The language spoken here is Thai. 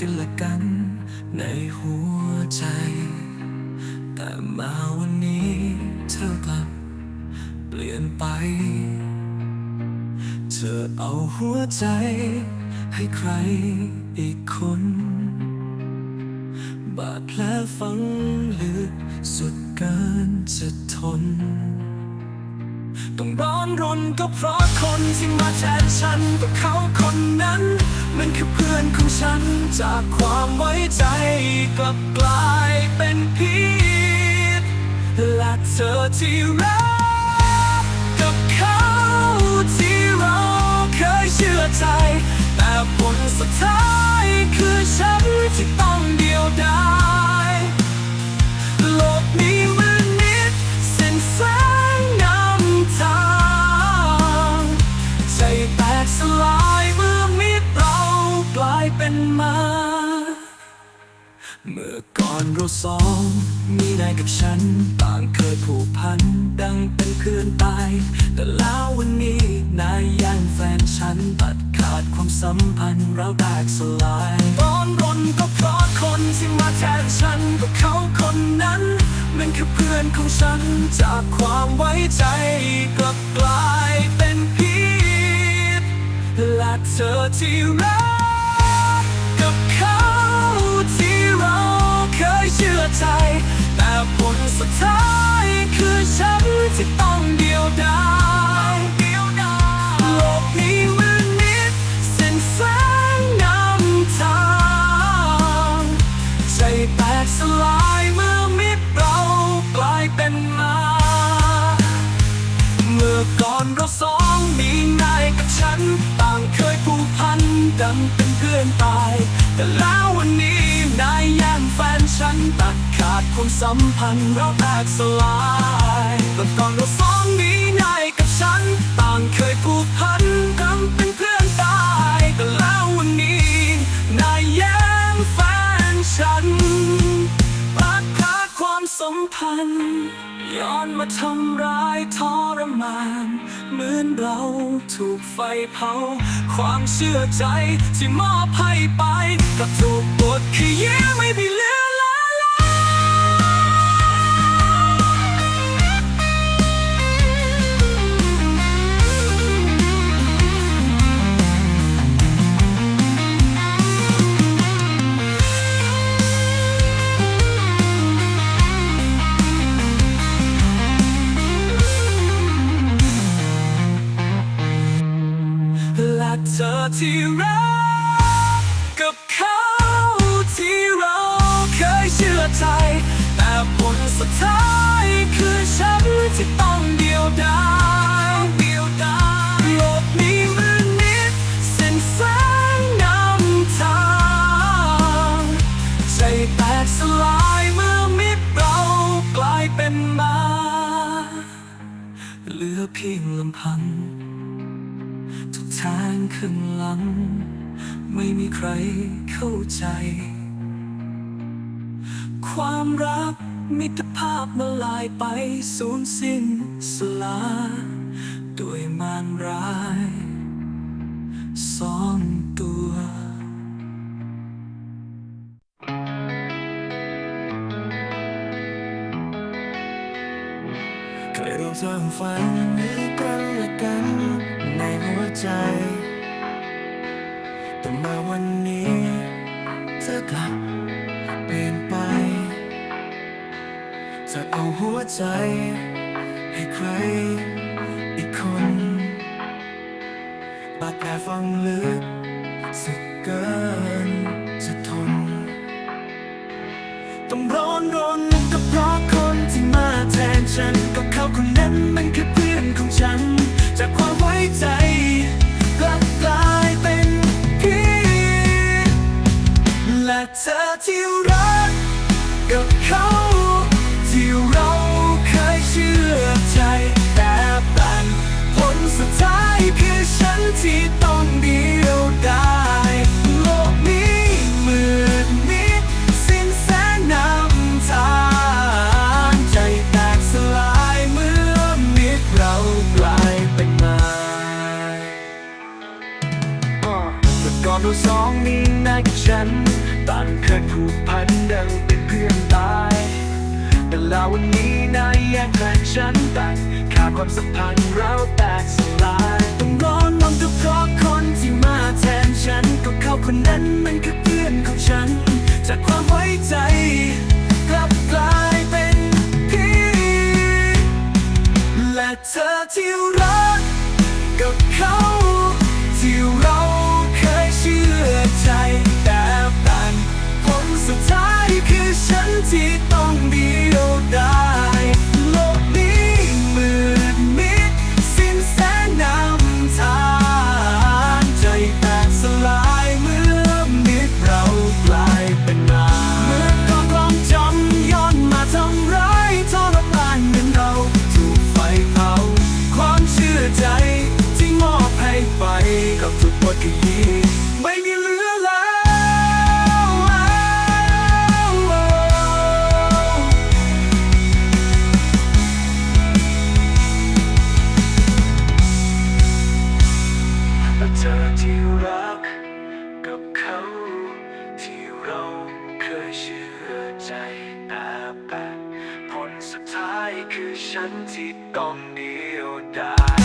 กันและกัน ในหัวใจ แต่มาวันนี้เธอกลับเปลี่ยนไป เธอเอาหัวใจ ให้ใครอีกคน บาดแผลฝังลึกสุดเกินจะทน ต้องร้อนรนก็เพราะคนที่มาแทนฉันก็เขาคนนั้น มันคือ ฉันจากความไว้ใจกลับกลายเป็นพิษและเธอที่รักกับเขาที่เราเคยเชื่อใจ แต่ผลสุดท้ายคือฉันที่ต้องเดียวดายโลกนี้มืดมิดสิ้นแสงนำทางใจแตกสลาย เป็นมา เมื่อก่อนเราสอง มีนายกับฉัน ต่างเคยผูกพัน ดังเป็นเพื่อนตาย แต่แล้ววันนี้นายยังแฟนฉัน ตัดขาดความสัมพันธ์เราแตกสลายร้อนรนก็เพราะคนที่มาแทนฉันก็เขาคนนั้น มันคือเพื่อนของฉัน จากความไว้ใจกลับกลายเป็นพิษและเธอที่รัก ท้ายคือฉันที่ต้องเดียวดายโลกนี้มืดมิดเส้นแสงนำทางใจแตกสลายเมื่อมิตรเรากลายเป็นมา เมื่อก่อนเราสองมีนายกับฉัน ต่างเคยผูกพันดังเป็นเพื่อนตายแต่แล้ว ความสัมพันธ์เราแตกสลายเมื่ก่อนเราสองมีนายกับฉัน ต่างเคยผูกพันดังเป็นเพื่อนตาย แต่แล้ววันนี้นายแย่งแฟนฉันปัดพาความสัมพันธ์ ย้อนมาทำร้ายทรมาน เหมือนเราถูกไฟเผา ความเชื่อใจที่มอบให้ไปกับถูกบดขี้เย้ไม่ได้เลือ ที่รักกับเขาที่เราเคยเชื่อใจ แต่ผลสุดท้ายคือฉันที่ต้องเดียวดายเดียวดายโลกนี้มืดมิดสิ้นแสงน้ำทาใจแตกสลายเมื่อมิตรเรากลายเป็นมา เหลือเพียงลำพัง ทางข้างหลัง ไม่มีใครเข้าใจ ความรักมิตรภาพมาลายไปสูญสิ้นสลายด้วยมารร้ายสองตัวเคยรู้างฝันมีกันและกัน ในหัวใจ แต่มาวันนี้เธอกลับเปลี่ยนไปจะเอาหัวใจ ให้ใครอีกคนบาดแผลฝังลึกสุดเกินจะทน ต้องร้อนรนก็เพราะคนที่มาแทนฉัน ก็เขาคนนั้นมันคือเพื่อนของฉัน ราสองนี้นายกฉันต่างเคยผูกพันดังเป็นเพื่อนตาย แต่แล้ววันนี้นายแยกทางฉันต่าขาดความสัมพันธ์เราแตกสลายต้องร้อนลมทุกเพราะคนที่มาแทนฉันก็เขาคนนั้นมันคือเพื่อนของฉัน จากความไว้ใจกลับกลายเป็นพี่และเธอที่รักกับเขา ที่ต้องเแปลผลสุดท้ายคือฉันที่ต้องเดียวดาย